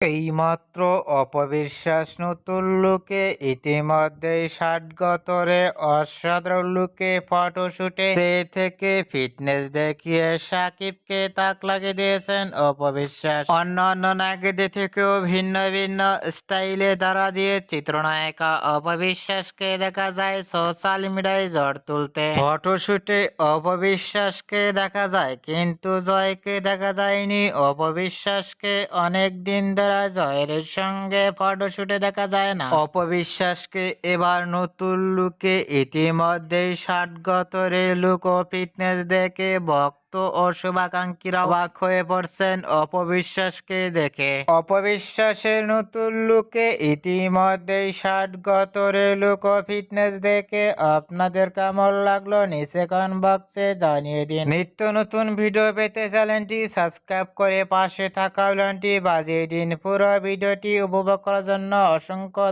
এইমাত্র অপবিশ্বাস নতুন লুকে ইতিমধ্যেই ষাটগতরে অসাধারণ লুকে ফটোশুটে সে থেকে ফিটনেস দেখিয়ে সাকিবকে তাক লাগিয়ে দিয়েছেন অপবিশ্বাস। অন্য অন্য নায়কদের থেকেও ভিন্ন ভিন্ন স্টাইলে দ্বারা দিয়ে চিত্রনায়িকা অপবিশ্বাসকে দেখা যায় সোশ্যাল মিডিয়ায় ঝড় তুলতে। ফটোশুটে অপবিশ্বাসকে দেখা যায়, কিন্তু জয়কে দেখা যায়নি। অপবিশ্বাসকে অনেক দিন ধরে জয়ের সঙ্গে ফটোশুটে দেখা যায় না। অপবিশ্বাসকে এবার নতুন লুকে ইতিমধ্যেই ষাটগতরে লুক ও ফিটনেস দেখে ভক্ত ও শুভাকাঙ্ক্ষীরা অবাক হয়ে পড়ছেন অপবিশ্বাসকে দেখে। অপবিশ্বাসের নতুন লুকে ইতিমধ্যেই ষাটগতরে লুক ও ফিটনেস দেখে আপনাদের কেমন লাগল নিচে কমেন্ট বক্সে জানিয়ে দিন। নিত্য নতুন ভিডিও পেতে চ্যানেলটি সাবস্ক্রাইব করে পাশে থাকা বাজিয়ে দিন। পুরো ভিডিওটি উপভোগ করার জন্য অসংখ্য